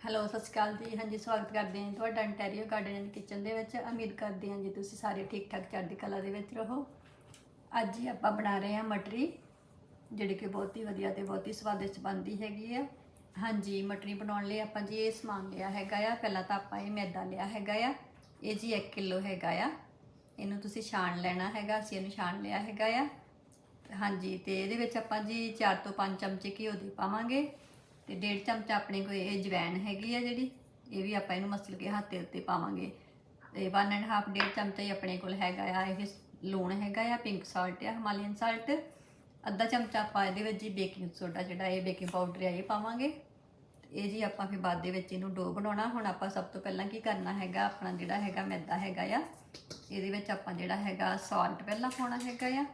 Hello, ਸਤਿ ਸ਼੍ਰੀ ਅਕਾਲ ਜੀ। ਹਾਂਜੀ, ਸਵਾਗਤ ਕਰਦੇ ਹਾਂ ਤੁਹਾਡਾ ਇੰਟੈਰੀਅਰ ਗਾਰਡਨ ਐਂਡ ਕਿਚਨ ਦੇ ਵਿੱਚ। ਉਮੀਦ ਕਰਦੇ ਹਾਂ ਜੀ ਤੁਸੀਂ ਸਾਰੇ ਠੀਕ ਠਾਕ ਚੜ੍ਹਦੀ ਕਲਾ ਦੇ ਵਿੱਚ ਰਹੋ। ਅੱਜ ਹੀ ਆਪਾਂ ਬਣਾ ਰਹੇ ਹਾਂ ਮਟਰੀ, ਜਿਹੜੀ ਕਿ ਬਹੁਤ ਹੀ ਵਧੀਆ ਤੇ ਬਹੁਤ ਹੀ ਸਵਾਦਿਸ਼ਟ ਬਣਦੀ ਹੈਗੀ ਆ। ਹਾਂਜੀ, ਮਟਰੀ ਬਣਾਉਣ ਲਈ ਆਪਾਂ ਜੀ ਇਹ ਸਮਾਨ ਲਿਆ ਹੈਗਾ ਆ। ਪਹਿਲਾਂ ਤਾਂ ਆਪਾਂ ਇਹ ਮੈਦਾ ਲਿਆ ਹੈਗਾ ਆ। ਇਹ ਜੀ 1 ਕਿਲੋ ਹੈਗਾ ਆ। ਇਹਨੂੰ ਤੁਸੀਂ ਛਾਣ ਲੈਣਾ ਹੈਗਾ, ਅਸੀਂ ਇਹਨੂੰ ਛਾਣ ਲਿਆ ਹੈਗਾ ਆ। ਹਾਂਜੀ, ਤੇ ਇਹਦੇ ਵਿੱਚ ਆਪਾਂ ਜੀ 4 ਤੋਂ 5 ਚਮਚੇ ਘਿਓ ਦੇ ਪਾਵਾਂਗੇ। ਤੇ ਡੇਢ ਚਮਚਾ ਆਪਣੇ ਕੋਲ ਇਹ ਜਵੈਣ ਹੈਗੀ ਆ ਜਿਹੜੀ, ਇਹ ਵੀ ਆਪਾਂ ਇਹਨੂੰ ਮਸਲ ਕੇ ਹੱਥ ਦੇ ਉੱਤੇ ਪਾਵਾਂਗੇ। ਤੇ 1 ਐਂਡ ਹਾਫ ਡੇਢ ਚਮਚਾ ਹੀ ਆਪਣੇ ਕੋਲ ਹੈਗਾ ਆ, ਇਹ ਲੂਣ ਹੈਗਾ ਆ ਪਿੰਕ ਸਾਲਟ ਆ ਹਿਮਾਲੀਅਨ ਸਾਲਟ ਅੱਧਾ ਚਮਚਾ ਆਪਾਂ ਇਹਦੇ ਵਿੱਚ ਜੀ ਬੇਕਿੰਗ ਸੋਡਾ ਜਿਹੜਾ, ਇਹ ਬੇਕਿੰਗ ਪਾਊਡਰ ਆ, ਇਹ ਪਾਵਾਂਗੇ। ਤੇ ਇਹ ਜੀ ਆਪਾਂ ਫਿਰ ਬਾਅਦ ਦੇ ਵਿੱਚ ਇਹਨੂੰ ਡੋ ਬਣਾਉਣਾ। ਹੁਣ ਆਪਾਂ ਸਭ ਤੋਂ ਪਹਿਲਾਂ ਕੀ ਕਰਨਾ ਹੈਗਾ, ਆਪਣਾ ਜਿਹੜਾ ਹੈਗਾ ਮੈਦਾ ਹੈਗਾ ਆ, ਇਹਦੇ ਵਿੱਚ ਆਪਾਂ ਜਿਹੜਾ ਹੈਗਾ ਸਾਲਟ ਪਹਿਲਾਂ ਪਾਉਣਾ ਹੈਗਾ ਆ।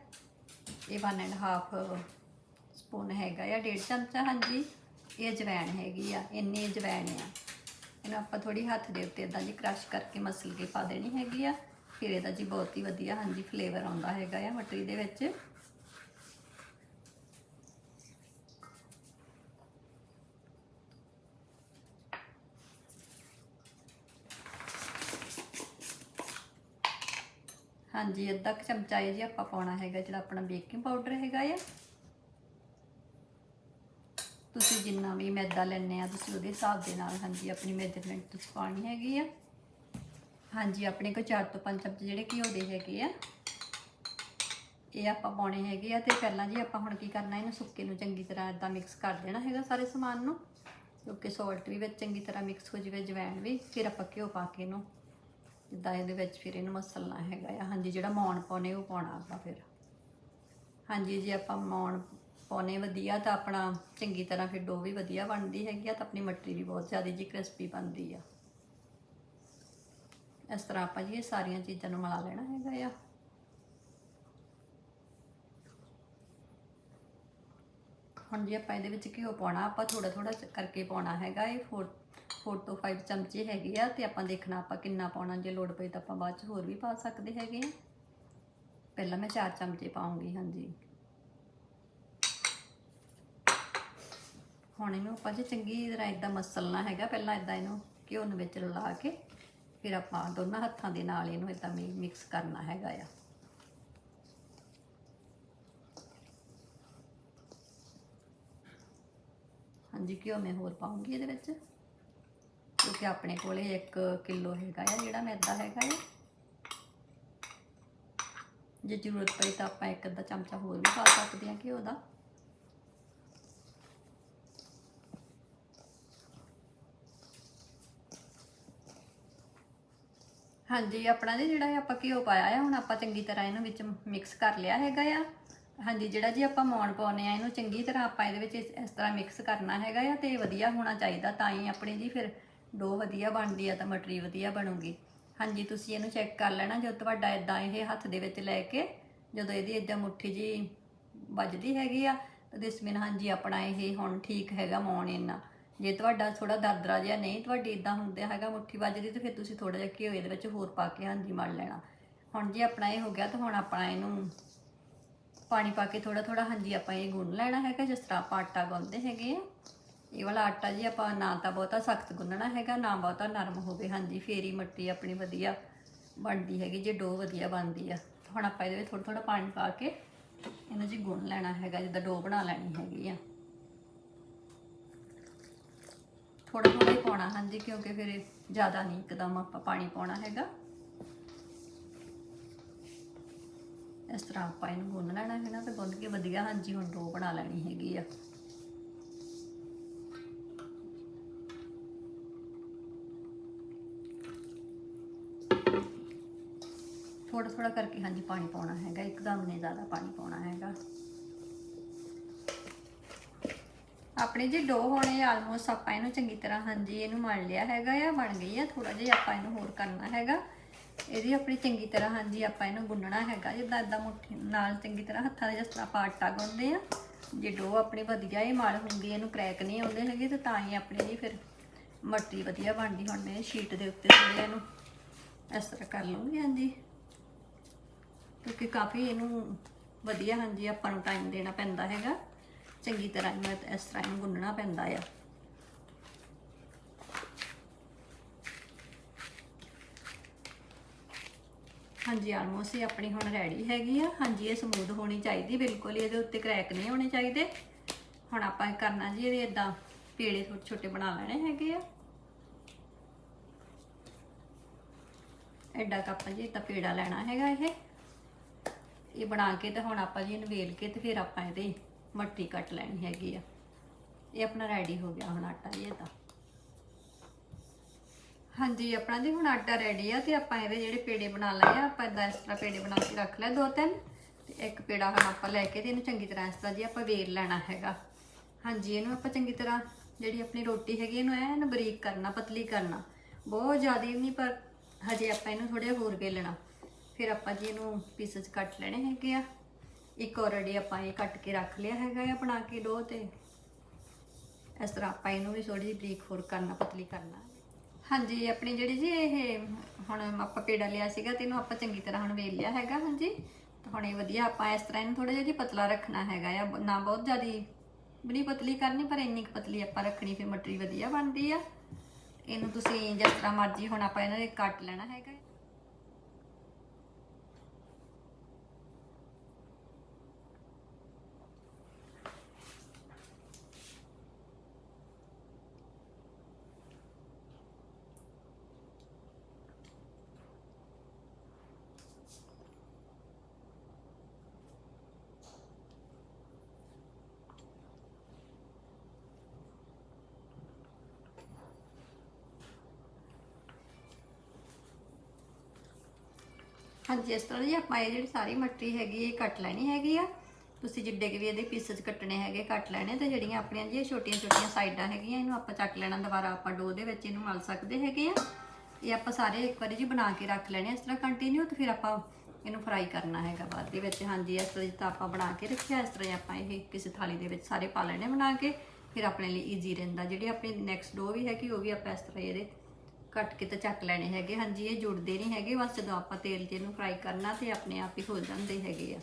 ਇਹ 1 ਐਂਡ ਹਾਫ ਸਪੂਨ ਹੈਗਾ ਆ, ਡੇਢ ਚਮਚਾ, ਹਾਂਜੀ। ਇਹ ਅਜਵਾਇਣ ਹੈਗੀ ਆ, ਇੰਨੀ ਅਜਵਾਇਣ ਆ। ਇਹਨੂੰ ਆਪਾਂ ਥੋੜੀ ਹੱਥ ਦੇ ਉੱਤੇ ਇਦਾਂ ਜੀ ਕ੍ਰਸ਼ ਕਰਕੇ ਮਸਲ ਕੇ ਪਾ ਦੇਣੀ ਹੈਗੀ ਆ। ਫਿਰ ਇਹਦਾ ਜੀ ਬਹੁਤ ਹੀ ਵਧੀਆ ਹਾਂਜੀ ਫਲੇਵਰ ਆਉਂਦਾ ਹੈਗਾ ਆ ਮਟਰੀ ਦੇ ਵਿੱਚ। ਹਾਂਜੀ, ਅੱਧਾ ਕੁ ਚਮਚਾ ਇਹ ਜੀ ਆਪਾਂ ਪਾਉਣਾ ਹੈਗਾ ਜਿਹੜਾ ਆਪਣਾ ਬੇਕਿੰਗ ਪਾਊਡਰ ਹੈਗਾ ਆ। ਤੁਸੀਂ ਜਿੰਨਾ ਵੀ ਮੈਦਾ ਲੈਣੇ ਆ, ਤੁਸੀਂ ਉਹਦੇ ਹਿਸਾਬ ਦੇ ਨਾਲ ਹਾਂਜੀ, ਆਪਣੀ ਮੈਜਰਮੈਂਟ ਤੁਸੀਂ ਪਾਣੀ ਹੈਗੀ ਆ। ਹਾਂਜੀ, ਆਪਣੇ ਕੋਲ 4 ਤੋਂ 5 ਚਮਚ ਜਿਹੜੇ ਘਿਓ ਦੇ ਹੈਗੇ ਆ। ਇਹ ਆਪਾਂ ਪਾਉਣੇ ਹੈਗੇ ਆ ਤੇ ਪਹਿਲਾਂ ਜੀ ਆਪਾਂ ਹੁਣ ਕੀ ਕਰਨਾ, ਇਹਨੂੰ ਸੁੱਕੇ ਨੂੰ ਚੰਗੀ ਤਰ੍ਹਾਂ ਇਦਾਂ ਮਿਕਸ ਕਰ ਦੇਣਾ ਹੈਗਾ ਸਾਰੇ ਸਮਾਨ ਨੂੰ। ਕਿਉਂਕਿ ਸਾਲਟ ਵੀ ਵਿੱਚ ਚੰਗੀ ਤਰ੍ਹਾਂ ਮਿਕਸ ਹੋ ਜਾਵੇ ਜਵੈਣ ਵੀ, ਫਿਰ ਆਪਾਂ ਘਿਓ ਪਾ ਕੇ ਇਹਨੂੰ, ਜਿੱਦਾਂ ਇਹਦੇ ਵਿੱਚ ਫਿਰ ਇਹਨੂੰ ਮਸਲਣਾ ਹੈਗਾ ਆ। ਹਾਂਜੀ, ਜਿਹੜਾ ਮੌਣ ਪਾਉਣੇ ਉਹ ਪਾਉਣਾ ਆਪਾਂ ਫਿਰ। ਹਾਂਜੀ, ਜੀ ਆਪਾਂ ਮੌਣ ਪਾਉਣੇ ਵਧੀਆ ਤਾਂ ਆਪਣਾ ਚੰਗੀ ਤਰ੍ਹਾਂ ਫਿਰ ਡੋ ਵੀ ਵਧੀਆ ਬਣਦੀ ਹੈਗੀ ਆ ਤਾਂ ਆਪਣੀ ਮਟਰੀ ਵੀ ਬਹੁਤ ਜ਼ਿਆਦਾ ਜੀ ਕ੍ਰਿਸਪੀ ਬਣਦੀ ਆ। ਇਸ ਤਰ੍ਹਾਂ ਆਪਾਂ ਜੀ ਇਹ ਸਾਰੀਆਂ ਚੀਜ਼ਾਂ ਨੂੰ ਮਿਲਾ ਲੈਣਾ ਹੈਗਾ ਆ। ਹੁਣ ਜੀ ਆਪਾਂ ਇਹਦੇ ਵਿੱਚ ਘਿਓ ਪਾਉਣਾ, ਆਪਾਂ ਥੋੜਾ ਥੋੜਾ ਕਰਕੇ ਪਾਉਣਾ ਹੈਗਾ ਇਹ 4 4 ਤੋਂ 5 ਚਮਚੇ ਹੈਗੇ ਆ ਤੇ ਆਪਾਂ ਦੇਖਣਾ ਆਪਾਂ ਕਿੰਨਾ ਪਾਉਣਾ, ਜੇ ਲੋੜ ਪਈ ਤਾਂ ਆਪਾਂ ਬਾਅਦ ਚ ਹੋਰ ਵੀ ਪਾ ਸਕਦੇ ਹੈਗੇ ਆ। ਪਹਿਲਾਂ ਮੈਂ 4 ਚਮਚੇ ਪਾਉਂਗੀ, ਹਾਂਜੀ। ਹੁਣ ਇਹਨੂੰ ਆਪਾਂ ਜੇ ਚੰਗੀ ਤਰ੍ਹਾਂ ਇਦਾਂ ਮਸਲਣਾ ਹੈਗਾ, ਪਹਿਲਾਂ ਇਦਾਂ ਇਹਨੂੰ ਘਿਓ ਨੂੰ ਵਿੱਚ ਰਲਾ ਕੇ, ਫਿਰ ਆਪਾਂ ਦੋਨਾਂ ਹੱਥਾਂ ਦੇ ਨਾਲ ਇਹਨੂੰ ਇਦਾਂ ਮਿਕਸ ਕਰਨਾ ਹੈਗਾ ਆ। ਹਾਂਜੀ ਘਿਓ ਮੈਂ ਹੋਰ ਪਾਉਂਗੀ ਇਹਦੇ ਵਿੱਚ, ਕਿਉਂਕਿ ਆਪਣੇ ਕੋਲੇ 1 ਕਿਲੋ ਹੈਗਾ ਆ, ਜਿਹੜਾ ਮੈਦਾ ਹੈਗਾ ਆ। ਜੇ ਜ਼ਰੂਰਤ ਪਈ ਤਾਂ ਆਪਾਂ ਇੱਕ ਅੱਧਾ ਚਮਚਾ ਹੋਰ ਵੀ ਪਾ ਸਕਦੇ ਹਾਂ ਘਿਓ ਦਾ। ਹਾਂਜੀ, ਆਪਣਾ ਜੀ ਜਿਹੜਾ ਇਹ ਆਪਾਂ ਘਿਓ ਪਾਇਆ ਆ, ਹੁਣ ਆਪਾਂ ਚੰਗੀ ਤਰ੍ਹਾਂ ਇਹਨੂੰ ਵਿੱਚ ਮਿਕਸ ਕਰ ਲਿਆ ਹੈਗਾ ਆ। ਹਾਂਜੀ, ਜਿਹੜਾ ਜੀ ਆਪਾਂ ਮੌਣ ਪਾਉਨੇ ਆ, ਇਹਨੂੰ ਚੰਗੀ ਤਰ੍ਹਾਂ ਆਪਾਂ ਇਹਦੇ ਵਿੱਚ ਇਸ ਇਸ ਤਰ੍ਹਾਂ ਮਿਕਸ ਕਰਨਾ ਹੈਗਾ ਆ ਤੇ ਵਧੀਆ ਹੋਣਾ ਚਾਹੀਦਾ, ਤਾਂ ਹੀ ਆਪਣੀ ਜੀ ਫਿਰ ਡੋ ਵਧੀਆ ਬਣਦੀ ਆ ਤਾਂ ਮਟਰੀ ਵਧੀਆ ਬਣੂਗੀ। ਹਾਂਜੀ, ਤੁਸੀਂ ਇਹਨੂੰ ਚੈੱਕ ਕਰ ਲੈਣਾ, ਜਦੋਂ ਤੁਹਾਡਾ ਇਦਾਂ ਇਹ ਹੱਥ ਦੇ ਵਿੱਚ ਲੈ ਕੇ, ਜਦੋਂ ਇਹਦੀ ਇਦਾਂ ਮੁੱਠੀ ਜੀ ਵੱਜਦੀ ਹੈਗੀ ਆ, ਤਾਂ ਦਿਸ ਹਾਂਜੀ, ਆਪਣਾ ਇਹ ਹੁਣ ਠੀਕ ਹੈਗਾ ਮੌਣ ਇੰਨਾ। ਜੇ ਤੁਹਾਡਾ ਥੋੜਾ ਦਰਦਰਾ ਜਿਹਾ ਨਹੀਂ ਤੁਹਾਡੀ ਇਦਾਂ ਹੁੰਦਾ ਹੈਗਾ ਮੁੱਠੀ ਵੱਜਦੀ ਤੇ ਫਿਰ ਤੁਸੀਂ ਥੋੜਾ ਜਿਹਾ ਘਿਓ ਇਹਦੇ ਵਿੱਚ ਹੋਰ ਪਾ ਕੇ ਹਾਂਜੀ ਮਲ ਲੈਣਾ। ਹੁਣ ਜੇ ਆਪਣਾ ਇਹ ਹੋ ਗਿਆ ਤਾਂ ਹੁਣ ਆਪਣਾ ਇਹਨੂੰ ਪਾਣੀ ਪਾ ਕੇ ਥੋੜਾ ਥੋੜਾ ਹਾਂਜੀ ਆਪਾਂ ਇਹ ਗੁੰਨ ਲੈਣਾ ਹੈਗਾ, ਜਿਸ ਤਰ੍ਹਾਂ ਆਪਾਂ ਆਟਾ ਗੁੰਨਦੇ ਹੈਗੇ ਆ। ਇਹ ਵਾਲਾ ਆਟਾ ਜੀ ਆਪਾਂ ਨਾ ਤਾਂ ਬਹੁਤਾ ਸਖਤ ਗੁੰਨਣਾ ਹੈਗਾ, ਨਾ ਬਹੁਤਾ ਨਰਮ ਹੋਵੇ, ਹਾਂਜੀ ਫੇਰੀ ਮੱਟੀ ਆਪਣੀ ਵਧੀਆ ਬਣਦੀ ਹੈਗੀ, ਜੇ ਡੋ ਵਧੀਆ ਬਣਦੀ ਆ। ਹੁਣ ਆਪਾਂ ਇਹਦੇ ਵਿੱਚ ਥੋੜਾ ਥੋੜਾ ਪਾਣੀ ਪਾ ਕੇ ਇਹਨੂੰ ਜੀ ਗੁੰਨ ਲੈਣਾ ਹੈਗਾ, ਜਿੱਦਾਂ ਡੋ ਬਣਾ ਲੈਣੀ ਹੈਗੀ ਆ। ਥੋੜਾ ਥੋੜਾ ਹੀ ਪਾਉਣਾ, ਹਾਂਜੀ, ਕਿਉਂਕਿ ਫਿਰ ਜ਼ਿਆਦਾ ਨਹੀਂ ਇੱਕਦਮ ਆਪਾਂ ਪਾਣੀ ਪਾਉਣਾ ਹੈਗਾ। ਇਸ ਤਰ੍ਹਾਂ ਆਪਾਂ ਇਹਨੂੰ ਗੁੰਨ ਲੈਣਾ ਹੈ ਨਾ ਤੇ ਗੁੰਨ ਕੇ ਵਧੀਆ, ਹਾਂਜੀ, ਹੁਣ ਡੋ ਬਣਾ ਲੈਣੀ ਹੈਗੀ ਆ। ਥੋੜਾ ਥੋੜਾ ਕਰਕੇ, ਹਾਂਜੀ, ਪਾਣੀ ਪਾਉਣਾ ਹੈਗਾ, ਇੱਕਦਮ ਨਹੀਂ ਜ਼ਿਆਦਾ ਪਾਣੀ ਪਾਉਣਾ ਹੈਗਾ। ਆਪਣੇ ਜੇ ਡੋ ਹੋਣੇ ਆਲਮੋਸਟ ਆਪਾਂ ਇਹਨੂੰ ਚੰਗੀ ਤਰ੍ਹਾਂ, ਹਾਂਜੀ, ਇਹਨੂੰ ਮਲ ਲਿਆ ਹੈਗਾ ਆ, ਬਣ ਗਈ ਆ ਥੋੜਾ ਜਿਹਾ ਆਪਾਂ ਇਹਨੂੰ ਹੋਰ ਕਰਨਾ ਹੈਗਾ। ਇਹਦੀ ਆਪਣੀ ਚੰਗੀ ਤਰ੍ਹਾਂ, ਹਾਂਜੀ, ਆਪਾਂ ਇਹਨੂੰ ਗੁੰਨਣਾ ਹੈਗਾ ਜਿੱਦਾਂ ਇਦਾਂ ਮੁੱਠੀ ਨਾਲ ਚੰਗੀ ਤਰ੍ਹਾਂ, ਹੱਥਾਂ ਦੇ ਜਿਸ ਤਰ੍ਹਾਂ ਆਪਾਂ ਆਟਾ ਗੁੰਨਦੇ ਆ। ਜੇ ਡੋ ਆਪਣੀ ਵਧੀਆ ਹੀ ਮਲ ਹੁੰਦੀ ਇਹਨੂੰ ਕਰੈਕ ਨਹੀਂ ਆਉਂਦੇ ਹੈਗੇ, ਤੇ ਤਾਂ ਹੀ ਆਪਣੀ ਜੀ ਫਿਰ ਮੱਟੀ ਵਧੀਆ ਬਣਦੀ ਹੁਣ ਮੈਂ ਸ਼ੀਟ ਦੇ ਉੱਤੇ ਥੋੜ੍ਹਾ ਇਹਨੂੰ ਇਸ ਤਰ੍ਹਾਂ ਕਰ ਲਵਾਂਗੀ, ਹਾਂਜੀ। ਕਿਉਂਕਿ ਕਾਫੀ ਇਹਨੂੰ ਵਧੀਆ, ਹਾਂਜੀ, ਆਪਾਂ ਨੂੰ ਟਾਈਮ ਦੇਣਾ ਪੈਂਦਾ ਹੈਗਾ। ਚੰਗੀ ਤਰ੍ਹਾਂ ਇਹਨੂੰ ਇਸ ਤਰ੍ਹਾਂ ਇਹਨੂੰ ਗੁੰਨਣਾ ਪੈਂਦਾ ਆ। ਹਾਂਜੀ ਆਲਮੋਸਟ ਇਹ ਆਪਣੀ ਹੁਣ ਰੈਡੀ ਹੈਗੀ ਆ। ਹਾਂਜੀ, ਇਹ ਸਮੂਥ ਹੋਣੀ ਚਾਹੀਦੀ, ਬਿਲਕੁਲ ਇਹਦੇ ਉੱਤੇ ਕ੍ਰੈਕ ਨਹੀਂ ਹੋਣੇ ਚਾਹੀਦੇ। ਹੁਣ ਆਪਾਂ ਇਹ ਕਰਨਾ ਜੀ, ਇਹਦੇ ਇਦਾਂ ਪੇੜੇ ਛੋਟੇ ਛੋਟੇ ਬਣਾ ਲੈਣੇ ਹੈਗੇ ਆ। ਐਡਾ ਕੱਪ ਜੀ ਤਾਂ ਪੇੜਾ ਲੈਣਾ ਹੈਗਾ ਇਹ। ਇਹ ਬਣਾ ਕੇ ਤੇ ਹੁਣ ਆਪਾਂ ਜੀ ਇਹਨੂੰ ਵੇਲ ਕੇ ਤੇ ਫਿਰ ਆਪਾਂ ਇਹਦੇ ਮੱਟੀ ਕੱਟ ਲੈਣੀ ਹੈਗੀ ਆ। ਇਹ ਆਪਣਾ ਰੈਡੀ ਹੋ ਗਿਆ ਹੁਣ ਆਟਾ ਜੀ ਇਹਦਾ। ਹਾਂਜੀ, ਆਪਣਾ ਜੀ ਹੁਣ ਆਟਾ ਰੈਡੀ ਆ ਤੇ ਆਪਾਂ ਇਹਦੇ ਜਿਹੜੇ ਪੇੜੇ ਬਣਾ ਲਏ ਆ, ਆਪਾਂ ਇਦਾਂ ਇਸ ਤਰ੍ਹਾਂ ਪੇੜੇ ਬਣਾ ਕੇ ਰੱਖ ਲਿਆ ਦੋ ਤਿੰਨ। ਤੇ ਇੱਕ ਪੇੜਾ ਹੁਣ ਆਪਾਂ ਲੈ ਕੇ ਤੇ ਇਹਨੂੰ ਚੰਗੀ ਤਰ੍ਹਾਂ ਇਸ ਤਰ੍ਹਾਂ ਜੀ ਆਪਾਂ ਵੇਲ ਲੈਣਾ ਹੈਗਾ। ਹਾਂਜੀ, ਇਹਨੂੰ ਆਪਾਂ ਚੰਗੀ ਤਰ੍ਹਾਂ ਜਿਹੜੀ ਆਪਣੀ ਰੋਟੀ ਹੈਗੀ ਇਹਨੂੰ ਐਨ ਬਰੀਕ ਕਰਨਾ, ਪਤਲੀ ਕਰਨਾ। ਬਹੁਤ ਜ਼ਿਆਦਾ ਨਹੀਂ, ਪਰ ਹਜੇ ਆਪਾਂ ਇਹਨੂੰ ਥੋੜਾ ਹੋਰ ਵੇਲਣਾ। ਫਿਰ ਆਪਾਂ ਜੀ ਇਹਨੂੰ ਪੀਸਸ ਕੱਟ ਲੈਣੇ ਹੈਗੇ ਆ। ਇੱਕ ਆਲਰੇਡੀ ਆਪਾਂ ਇਹ ਕੱਟ ਕੇ ਰੱਖ ਲਿਆ ਹੈਗਾ ਆ ਬਣਾ ਕੇ ਡੋ ਤੇ ਇਸ ਤਰ੍ਹਾਂ ਆਪਾਂ ਇਹਨੂੰ ਵੀ ਥੋੜੀ ਜਿਹੀ ਬਰੀਕ ਹੋਰ ਕਰਨਾ, ਪਤਲੀ ਕਰਨਾ। ਹਾਂਜੀ, ਆਪਣੀ ਜਿਹੜੀ ਜੀ ਇਹ ਹੁਣ ਆਪਾਂ ਪੇੜਾ ਲਿਆ ਸੀਗਾ ਤੇ ਇਹਨੂੰ ਆਪਾਂ ਚੰਗੀ ਤਰ੍ਹਾਂ ਹੁਣ ਵੇਲ ਲਿਆ ਹੈਗਾ, ਹਾਂਜੀ। ਤੇ ਹੁਣ ਇਹ ਵਧੀਆ ਆਪਾਂ ਇਸ ਤਰ੍ਹਾਂ ਇਹਨੂੰ ਥੋੜਾ ਜਿਹਾ ਜੀ ਪਤਲਾ ਰੱਖਣਾ ਹੈਗਾ ਆ। ਨਾ ਬਹੁਤ ਜ਼ਿਆਦੀ ਬੜੀ ਪਤਲੀ ਕਰਨੀ, ਪਰ ਇੰਨੀ ਕੁ ਪਤਲੀ ਆਪਾਂ ਰੱਖਣੀ ਫਿਰ ਮਟਰੀ ਵਧੀਆ ਬਣਦੀ ਆ। ਇਹਨੂੰ ਤੁਸੀਂ ਜਿਸ ਤਰ੍ਹਾਂ ਮਰਜ਼ੀ ਹੁਣ ਆਪਾਂ ਇਹਨਾਂ ਦੇ ਕੱਟ ਲੈਣਾ ਹੈਗਾ। ਹਾਂਜੀ, ਇਸ ਤਰ੍ਹਾਂ ਜੀ ਆਪਾਂ ਇਹ ਜਿਹੜੀ ਸਾਰੀ ਮਟਰੀ ਹੈਗੀ, ਇਹ ਕੱਟ ਲੈਣੀ ਹੈਗੀ ਆ। ਤੁਸੀਂ ਜਿੱਡੇ ਕਿ ਵੀ ਇਹਦੇ ਪੀਸਸ ਕੱਟਣੇ ਹੈਗੇ, ਕੱਟ ਲੈਣੇ ਤੇ ਜਿਹੜੀਆਂ ਆਪਣੀਆਂ ਜੀ ਇਹ ਛੋਟੀਆਂ ਛੋਟੀਆਂ ਸਾਈਡਾਂ ਹੈਗੀਆਂ, ਇਹਨੂੰ ਆਪਾਂ ਚੱਕ ਲੈਣਾ ਦੁਬਾਰਾ ਆਪਾਂ ਡੋ ਦੇ ਵਿੱਚ ਇਹਨੂੰ ਮਲ ਸਕਦੇ ਹੈਗੇ ਆ। ਇਹ ਆਪਾਂ ਸਾਰੇ ਇੱਕ ਵਾਰੀ ਜੀ ਬਣਾ ਕੇ ਰੱਖ ਲੈਣੇ ਇਸ ਤਰ੍ਹਾਂ ਕੰਟੀਨਿਊ ਤੇ ਫਿਰ ਆਪਾਂ ਇਹਨੂੰ ਫਰਾਈ ਕਰਨਾ ਹੈਗਾ ਬਾਅਦ ਦੇ ਵਿੱਚ। ਹਾਂਜੀ, ਇਸ ਤਰ੍ਹਾਂ ਜਿੱਦਾਂ ਆਪਾਂ ਬਣਾ ਕੇ ਰੱਖਿਆ, ਇਸ ਤਰ੍ਹਾਂ ਹੀ ਆਪਾਂ ਇਹ ਕਿਸੇ ਥਾਲੀ ਦੇ ਵਿੱਚ ਸਾਰੇ ਪਾ ਲੈਣੇ ਬਣਾ ਕੇ, ਫਿਰ ਆਪਣੇ ਲਈ ਈਜ਼ੀ ਰਹਿੰਦਾ। ਜਿਹੜੀ ਆਪਣੀ ਨੈਕਸਟ ਡੋ ਵੀ ਹੈਗੀ, ਉਹ ਵੀ ਆਪਾਂ ਇਸ ਤਰ੍ਹਾਂ ਹੀ ਇਹਦੇ ਕੱਟ ਕੇ ਤਾਂ ਚੱਕ ਲੈਣੇ ਹੈਗੇ। ਹਾਂਜੀ, ਇਹ ਜੁੜਦੇ ਨਹੀਂ ਹੈਗੇ। ਬਸ ਜਦੋਂ ਆਪਾਂ ਤੇਲ 'ਚ ਇਹਨੂੰ ਫਰਾਈ ਕਰਨਾ ਤੇ ਆਪਣੇ ਆਪ ਹੀ ਹੋ ਜਾਂਦੇ ਹੈਗੇ ਆ।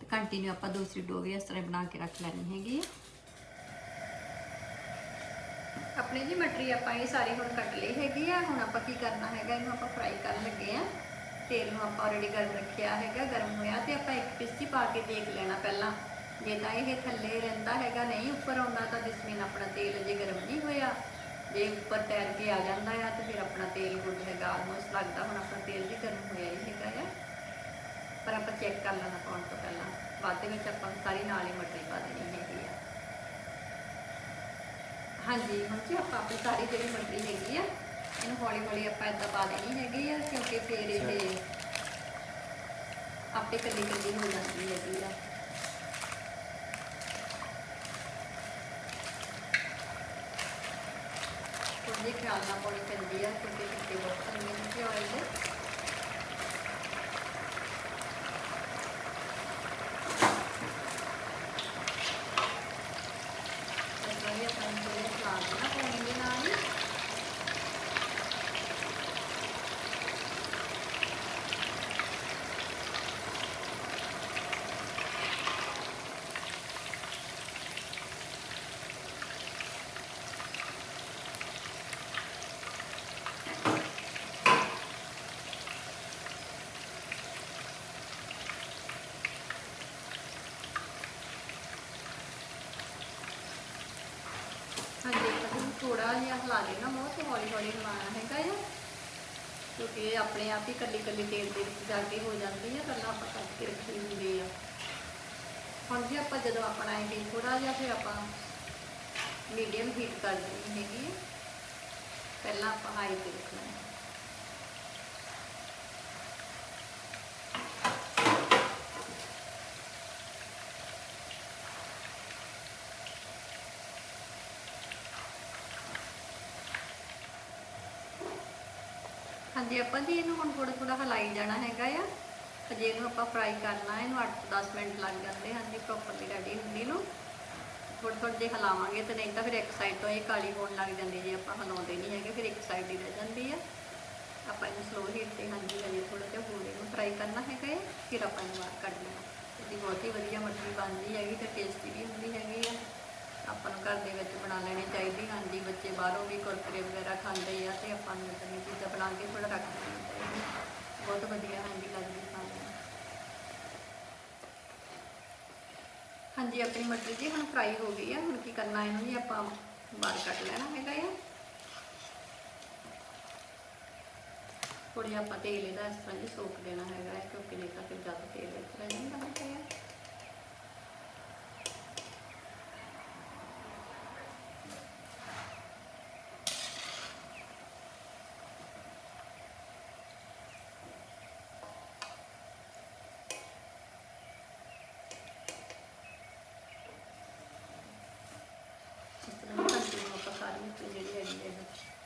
ਤੇ ਕੰਟੀਨਿਊ ਆਪਾਂ ਦੂਸਰੀ ਡੋ ਵੀ ਇਸ ਤਰ੍ਹਾਂ ਬਣਾ ਕੇ ਰੱਖ ਲੈਣੀ ਹੈਗੀ ਆ। ਆਪਣੀ ਜੀ ਮਟਰੀ ਆਪਾਂ ਇਹ ਸਾਰੀ ਹੁਣ ਕੱਟ ਲਈ ਹੈਗੀ ਆ। ਹੁਣ ਆਪਾਂ ਕੀ ਕਰਨਾ ਹੈਗਾ, ਇਹਨੂੰ ਆਪਾਂ ਫਰਾਈ ਕਰਨ ਲੱਗੇ ਆ। ਤੇਲ ਨੂੰ ਆਪਾਂ ਆਲਰੇਡੀ ਗਰਮ ਰੱਖਿਆ ਹੈਗਾ, ਗਰਮ ਹੋਇਆ ਤੇ ਆਪਾਂ ਇੱਕ ਪਿਸਤੀ ਪਾ ਕੇ ਦੇਖ ਲੈਣਾ ਪਹਿਲਾਂ। ਜੇ ਤਾਂ ਇਹ ਥੱਲੇ ਰਹਿੰਦਾ ਹੈਗਾ, ਨਹੀਂ, ਉੱਪਰ ਆਉਂਦਾ ਤਾਂ ਜਿਸ ਜਿਸਮੀਨ ਆਪਣਾ ਤੇਲ ਅਜੇ ਗਰਮ ਨਹੀਂ ਹੋਇਆ। ਜੇ ਉੱਪਰ ਤੈਰ ਕੇ ਆ ਜਾਂਦਾ ਆ ਤੇ ਫਿਰ ਆਪਣਾ ਤੇਲ ਗੁੱਡ ਹੈਗਾ ਆਲਮੋਸਟ ਲੱਗਦਾ ਹੁਣ ਆਪਣਾ ਤੇਲ ਵੀ ਗਰਮ ਹੋਇਆ ਹੀ ਹੈਗਾ ਆ। ਪਰ ਆਪਾਂ ਚੈੱਕ ਕਰ ਲੈਣਾ ਪਾਉਣ ਤੋਂ ਪਹਿਲਾਂ। ਬਾਅਦ ਦੇ ਵਿੱਚ ਆਪਾਂ ਸਾਰੀ ਨਾਲ ਹੀ ਮਟਰੀ ਪਾ ਦੇਣੀ ਹੈਗੀ ਆ। ਹਾਂਜੀ ਹੁਣ ਜੀ ਆਪਾਂ ਆਪਣੀ ਸਾਰੀ ਜਿਹੜੀ ਮਟਰੀ ਹੈਗੀ ਆ ਇਹਨੂੰ ਹੌਲੀ ਹੌਲੀ ਆਪਾਂ ਏਦਾਂ ਪਾ ਦੇਣੀ ਹੈਗੀ ਆ ਕਿਉਂਕਿ ਫਿਰ ਇਹ ਆਪੇ ਕੱਲੀ ਕੱਲੀ ਹੋ ਜਾਂਦੀ ਹੈਗੀ ਆ। ਥੋੜੀ ਖਿਆਲ ਨਾਲ ਪਾਉਣੀ ਪੈਂਦੀ ਆ ਕਿਉਂਕਿ ਕਿਤੇ ਬਹੁਤ ਸੰਗੇ ਨਹੀਂ ਆਇਲ ਦੇ ਇਸ ਵਾਰੀ ਆਪਾਂ ਨੂੰ ਥੋੜ੍ਹਾ ਜਿਹਾ ਖਿਆਲ ਦੇਣਾ ਪਾਣੀ ਦੇ ਨਾਲ ਹੀ ਹਾਂਜੀ ਆਪਾਂ ਥੋੜਾ ਜਿਹਾ ਹਿਲਾ ਦੇਣਾ ਬਹੁਤ ਹੌਲੀ ਹੌਲੀ ਹਿਲਾਉਣਾ ਹੈਗਾ ਆ। ਕਿਉਂਕਿ ਇਹ ਆਪਣੇ ਆਪ ਹੀ ਕੱਲੀ ਕੱਲੀ ਤੇਲ ਦੇ ਵਿੱਚ ਜਾ ਕੇ ਹੋ ਜਾਂਦੀ ਆ, ਪਹਿਲਾਂ ਆਪਾਂ ਕੱਟ ਕੇ ਰੱਖੀ ਹੁੰਦੀ ਆ। ਹੁਣ ਜੀ ਆਪਾਂ ਜਦੋਂ ਆਪਣਾ ਇਹ ਥੋੜਾ ਜਿਹਾ ਫਿਰ ਆਪਾਂ ਮੀਡੀਅਮ ਹੀਟ ਕਰ ਦੇਣੀ ਹੈਗੀ ਹੈ ਪਹਿਲਾਂ ਆਪਾਂ ਹਾਈ ਤੇ ਰੱਖਣਾ। ਹੈ ਹਾਂਜੀ, ਆਪਾਂ ਜੀ ਇਹਨੂੰ ਹੁਣ ਥੋੜਾ ਥੋੜਾ ਹਲਾਈ ਜਾਣਾ ਹੈਗਾ ਆ। ਅਜੇ ਇਹਨੂੰ ਆਪਾਂ ਫਰਾਈ ਕਰਨਾ, ਇਹਨੂੰ 8 ਤੋਂ 10 ਮਿੰਟ ਲੱਗ ਜਾਂਦੇ ਹਨ ਜੀ ਪ੍ਰੋਪਰਲੀ ਰੈਡੀ ਹੁੰਦੀ ਨੂੰ। ਥੋੜ੍ਹੇ ਥੋੜ੍ਹੇ ਜੇ ਹਲਾਵਾਂਗੇ ਤੇ ਨਹੀਂ ਤਾਂ ਫਿਰ ਇੱਕ ਸਾਈਡ ਤੋਂ ਇਹ ਕਾਲੀ ਹੋਣ ਲੱਗ ਜਾਂਦੀ ਜੇ ਆਪਾਂ ਹਲਾਉਂਦੇ ਨਹੀਂ ਹੈਗੇ, ਫਿਰ ਇੱਕ ਸਾਈਡ ਹੀ ਰਹਿ ਜਾਂਦੀ ਆ। ਆਪਾਂ ਇਹਨੂੰ ਸਲੋ ਹੀਟ ਤੇ ਹਾਂਜੀ, ਹਜੇ ਥੋੜਾ ਜਿਹਾ ਹੋਰ ਇਹਨੂੰ ਫਰਾਈ ਕਰਨਾ ਹੈਗਾ ਹੈ ਫਿਰ ਆਪਾਂ ਇਹਨੂੰ ਬਾਹਰ ਕੱਢ ਲੈਣਾ ਇਹਦੀ ਬਹੁਤ ਹੀ ਵਧੀਆ ਮੱਛੀ ਬਣਦੀ ਹੈਗੀ ਤੇ ਟੇਸਟੀ ਵੀ ਹੁੰਦੀ ਹੈਗੀ ਆ। ਆਪਾਂ ਨੂੰ ਘਰ ਦੇ ਵਿੱਚ ਬਣਾ ਲੈਣੀ ਚਾਹੀਦੀ, ਹਾਂਜੀ, ਬੱਚੇ ਬਾਹਰੋਂ ਵੀ ਕੁਰਕਰੇ ਵਗੈਰਾ ਖਾਂਦੇ ਆ ਤੇ ਆਪਾਂ ਨੂੰ ਇਦਾਂ ਚੀਜ਼ਾਂ ਬਣਾ ਕੇ ਥੋੜਾ ਰੱਖ ਲੈਣੀ ਚਾਹੀਦੀ। ਬਹੁਤ ਵਧੀਆ, ਹਾਂਜੀ ਲੱਗਦੀ ਖਾਣ ਹਾਂਜੀ, ਆਪਣੀ ਮਟਰ ਜੀ, ਹੁਣ ਫਰਾਈ ਹੋ ਗਈ ਆ, ਹੁਣ ਕੀ ਕਰਨਾ, ਇਹਨੂੰ ਜੀ ਆਪਾਂ ਬਾਹਰ ਕੱਢ ਲੈਣਾ ਹੈਗਾ ਆ। ਥੋੜ੍ਹਾ ਆਪਾਂ ਤੇਲ ਇਹਦਾ ਇਸ ਤਰ੍ਹਾਂ ਜੀ ਸੋਕ ਦੇਣਾ ਹੈਗਾ ਕਿਉਂਕਿ ਨਹੀਂ ਤਾਂ ਫਿਰ ਜ਼ਿਆਦਾ ਤੇਲ ਵਿੱਚ ਰਹਿ ਜਾਂਦਾ ਹੈਗਾ। ਆ ਇਸ ਤਰ੍ਹਾਂ ਹੀ ਸਬਜ਼ੀ ਨੂੰ ਆਪਾਂ ਸਾਰੀ ਵਿੱਚ ਜਿਹੜੀ ਹੈਗੀ ਹੈ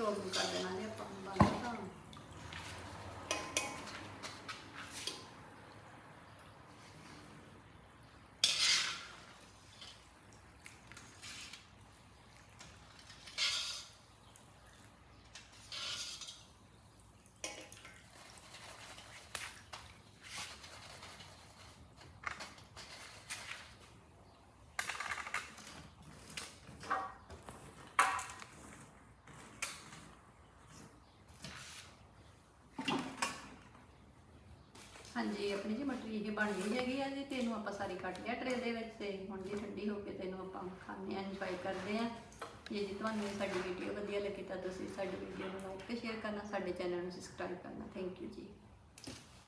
ਥੋੜ੍ਹਾ ਜਿਹਾ ਆਪਾਂ ਕੱਢਦੇ ਹਾਂ ਨਹੀਂ ਤਾਂ ਨਾਲ ਹੀ ਫਿਰ ਚਲੇ ਜਾਂਦਾ ਹੈਗਾ ਆ ਸਟੋਵ ਨੂੰ ਕਰ ਦੇਣਾ ਜੀ ਆਪਾਂ ਨੂੰ ਬੰਦ ਤਾਂ ਹਾਂਜੀ, ਆਪਣੀ ਜੀ ਮਟਰੀ ਇਹ ਬਣ ਗਈ ਹੈਗੀ ਆ ਜੀ ਤੇ ਇਹਨੂੰ ਆਪਾਂ ਸਾਰੀ ਕੱਟ ਲਿਆ ਟਰੇ ਦੇ ਵਿੱਚ ਤੇ ਹੁਣ ਜੀ ਠੰਡੀ ਹੋ ਕੇ ਤੈਨੂੰ ਆਪਾਂ ਖਾਂਦੇ ਆ ਇੰਜੋਏ ਕਰਦੇ ਆ। ਜੇ ਜੀ ਤੁਹਾਨੂੰ ਸਾਡੀ ਵੀਡੀਓ ਵਧੀਆ ਲੱਗੀ ਤਾਂ ਤੁਸੀਂ ਸਾਡੀ ਵੀਡੀਓ ਨੂੰ ਲਾਈਕ ਤੇ ਸ਼ੇਅਰ ਕਰਨਾ, ਸਾਡੇ ਚੈਨਲ ਨੂੰ ਸਬਸਕ੍ਰਾਈਬ ਕਰਨਾ। ਥੈਂਕ ਯੂ ਜੀ।